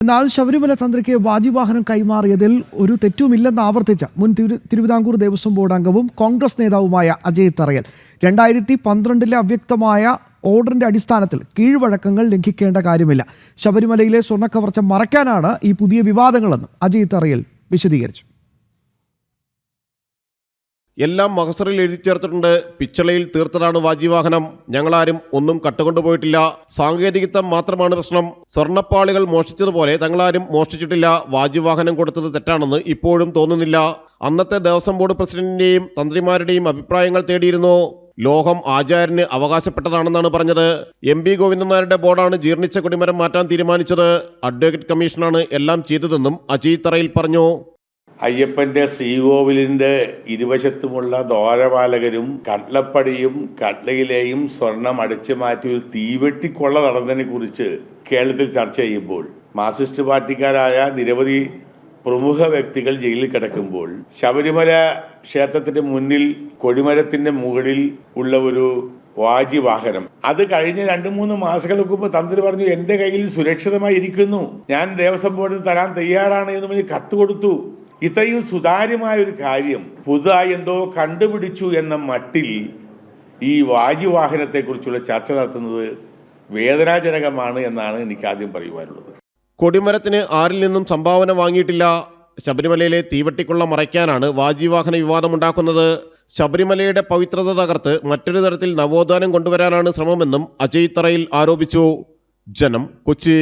എന്നാൽ ശബരിമല തന്ത്രിക്ക് വാജിവാഹനം കൈമാറിയതിൽ ഒരു തെറ്റുമില്ലെന്ന് ആവർത്തിച്ച മുൻ തിരു- തിരുവിതാംകൂർ ദേവസ്വം ബോർഡ് അംഗവും കോൺഗ്രസ് നേതാവുമായ അജയ് തറയൽ രണ്ടായിരത്തി പന്ത്രണ്ടിലെ അവ്യക്തമായ ഓർഡറിന്റെ അടിസ്ഥാനത്തിൽ കീഴ്വഴക്കങ്ങൾ ലംഘിക്കേണ്ട കാര്യമില്ല. ശബരിമലയിലെ സ്വർണക്കവർച്ച മറയ്ക്കാനാണ് ഈ പുതിയ വിവാദങ്ങളെന്നും അജയ് തറയൽ വിശദീകരിച്ചു. എല്ലാം മഹസറിൽ എഴുതി ചേർത്തിട്ടുണ്ട്. പിച്ചളയിൽ തീർത്തതാണ് വാജിവാഹനം. ഞങ്ങളാരും ഒന്നും കട്ടുകൊണ്ടുപോയിട്ടില്ല. സാങ്കേതികത്വം മാത്രമാണ് പ്രശ്നം. സ്വർണപ്പാളികൾ മോഷ്ടിച്ചതുപോലെ തങ്ങളാരും മോഷ്ടിച്ചിട്ടില്ല. വാജിവാഹനം കൊടുത്തത് തെറ്റാണെന്ന് ഇപ്പോഴും തോന്നുന്നില്ല. അന്നത്തെ ദേവസ്വം ബോർഡ് പ്രസിഡന്റിന്റെയും തന്ത്രിമാരുടെയും അഭിപ്രായങ്ങൾ തേടിയിരുന്നു. ലോഹം ആചാര്യന് അവകാശപ്പെട്ടതാണെന്നാണ് പറഞ്ഞത്. എം പി ഗോവിന്ദനാരുടെ ബോർഡാണ് ജീർണിച്ച കുടിമരം മാറ്റാൻ തീരുമാനിച്ചത്. അഡ്വക്കേറ്റ് കമ്മീഷനാണ് എല്ലാം ചെയ്തതെന്നും അജയ് തറയിൽ പറഞ്ഞു. അയ്യപ്പന്റെ ശ്രീകോവിലിന്റെ ഇരുവശത്തുമുള്ള ദ്വാരപാലകരും കട്ലപ്പടിയും കട്ലയിലെയും സ്വർണം അടിച്ചു മാറ്റി ഒരു തീവെട്ടിക്കൊള്ള നടന്നതിനെ കുറിച്ച് കേരളത്തിൽ ചർച്ച ചെയ്യുമ്പോൾ മാർസിസ്റ്റ് പാർട്ടിക്കാരായ നിരവധി പ്രമുഖ വ്യക്തികൾ ജയിലിൽ കിടക്കുമ്പോൾ ശബരിമല ക്ഷേത്രത്തിന്റെ മുന്നിൽ കൊടിമരത്തിന്റെ മുകളിൽ ഉള്ള ഒരു വാജി വാഹനം അത് കഴിഞ്ഞ രണ്ട് മൂന്ന് മാസങ്ങൾക്ക് മുമ്പ് തന്ത്രി പറഞ്ഞു എന്റെ കയ്യിൽ സുരക്ഷിതമായി ഇരിക്കുന്നു ഞാൻ ദേവസ്വം ബോർഡിൽ തരാൻ തയ്യാറാണ് എന്ന് പറഞ്ഞ് കത്ത് കൊടുത്തു. ഇത്രയും സുതാര്യമായ ഒരു കാര്യം പുതുതായി എന്തോ കണ്ടുപിടിച്ചു എന്ന മട്ടിൽ ഈ വാജിവാഹനത്തെക്കുറിച്ചുള്ള ചർച്ച നടത്തുന്നത് വേദനാജനകമാണ് എന്നാണ് എനിക്ക് ആദ്യം പറയുവാനുള്ളത്. കൊടിമരത്തിന് ആരിൽ നിന്നും സംഭാവന വാങ്ങിയിട്ടില്ല. ശബരിമലയിലെ തീവട്ടിക്കുള്ള മറയ്ക്കാനാണ് വാജിവാഹന വിവാദമുണ്ടാക്കുന്നത്. ശബരിമലയുടെ പവിത്രത തകർത്ത് മറ്റൊരു തരത്തിൽ നവോത്ഥാനം കൊണ്ടുവരാനാണ് ശ്രമമെന്നും അജയ് തറയിൽ ആരോപിച്ചു. ജനം കൊച്ചി.